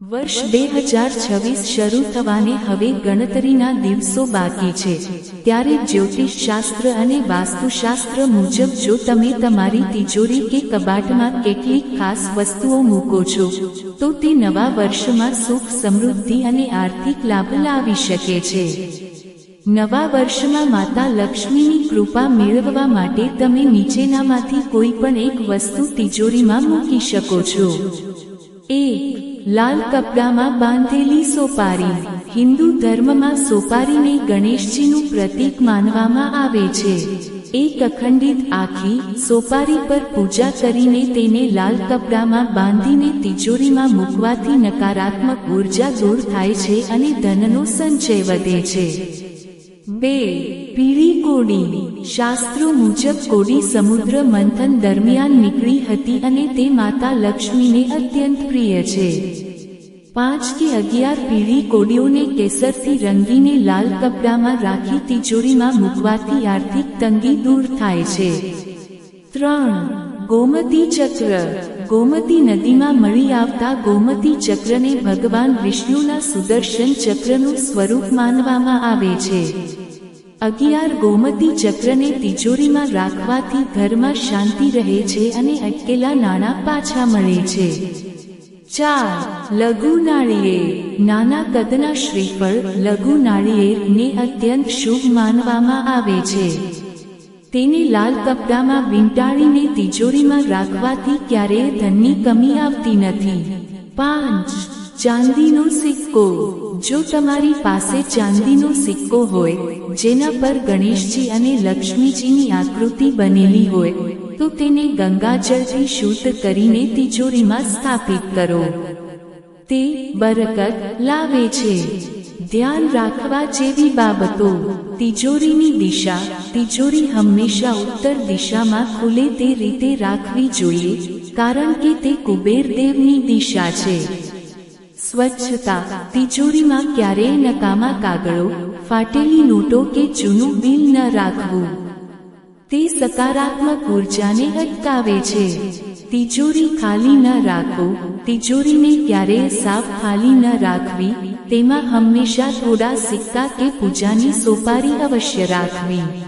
વર્ષ બે હજાર છવ્વીસ શરૂ થવાને હવે ગણતરીના દિવસો બાકી છે. ત્યારે જ્યોતિષ શાસ્ત્ર અને વાસ્તુશાસ્ત્ર મુજબ જો તમે તમારી તિજોરી કે કબાટમાં કેટલીક ખાસ વસ્તુઓ મૂકો છો, તો તે નવા વર્ષમાં સુખ, સમૃદ્ધિ અને આર્થિક લાભ લાવી શકે છે. નવા વર્ષમાં માતા લક્ષ્મીની કૃપા મેળવવા માટે તમે નીચેનામાંથી કોઈ પણ એક વસ્તુ તિજોરીમાં મૂકી શકો છો. એક લાલ કપડામાં બાંધેલી સોપારી, હિન્દુ ધર્મમાં સોપારીને ગણેશજીનું પ્રતીક માનવામાં આવે છે. એક અખંડિત આખી સોપારી પર પૂજા કરીને તેને લાલ કપડામાં બાંધીને તિજોરીમાં મૂકવાથી નકારાત્મક ઊર્જા દૂર થાય છે અને ધનનો સંચય વધે છે. બે, પીળી કોડી. શાસ્ત્રો મુજબ કોડી સમુદ્ર મંથન દરમિયાન નીકળી હતી અને તે માતા લક્ષ્મીને અત્યંત પ્રિય છે. પાંચ કે અગિયાર પીળી કોડીઓને કેસરથી રંગીને લાલ કપડામાં રાખી તિજોરીમાં મૂકવાથી આર્થિક તંગી દૂર થાય છે. ત્રણ, ગોમતી ચક્ર. ગોમતી નદીમાં મળી આવતા ગોમતી ચક્રને ભગવાન વિષ્ણુના સુદર્શન ચક્રનું સ્વરૂપ માનવામાં આવે છે. અગિયાર ગોમતી ચક્રને તિજોરીમાં રાખવાથી ઘરમાં શાંતિ રહે છે અને અટકેલા નાણાં પાછા મળે છે. ચાર, લઘુ નાળિયેર. નાના કદના શ્રીફળ, લઘુ નાળિયેરને અત્યંત શુભ માનવામાં આવે છે. તેને લાલ કપડામાં વીંટાળીને તિજોરીમાં રાખવાથી ક્યારેય ધનની કમી આવતી નથી. પાંચ, ચાંદીનો સિક્કો. જો તમારી પાસે ચાંદીનો સિક્કો હોય, જેના પર ગણેશજી અને લક્ષ્મીજીની આકૃતિ બનેલી હોય, તો તેને ગંગાજળથી શુદ્ધ કરીને તિજોરીમાં સ્થાપિત કરો. તે બરકત લાવે છે. ધ્યાન રાખવા જેવી બાબતો. તિજોરીની દિશા. તિજોરી હંમેશા ઉત્તર દિશામાં ખુલે તે રીતે રાખવી જોઈએ, કારણ કે તે કુબેર દેવની દિશા છે. સ્વચ્છતા. તિજોરીમાં ક્યારેય નકામા કાગળો, ફાટેલી નોટો કે જૂનું બિલ ન રાખવું. તે સકારાત્મક ઉર્જાને અટકાવે છે. તિજોરી ખાલી ન રાખો. તિજોરીને ક્યારેય સાફ ખાલી ન રાખવી. તેમાં હંમેશા થોડા સિક્કા કે પૂજાની સોપારી અવશ્ય રાખવી.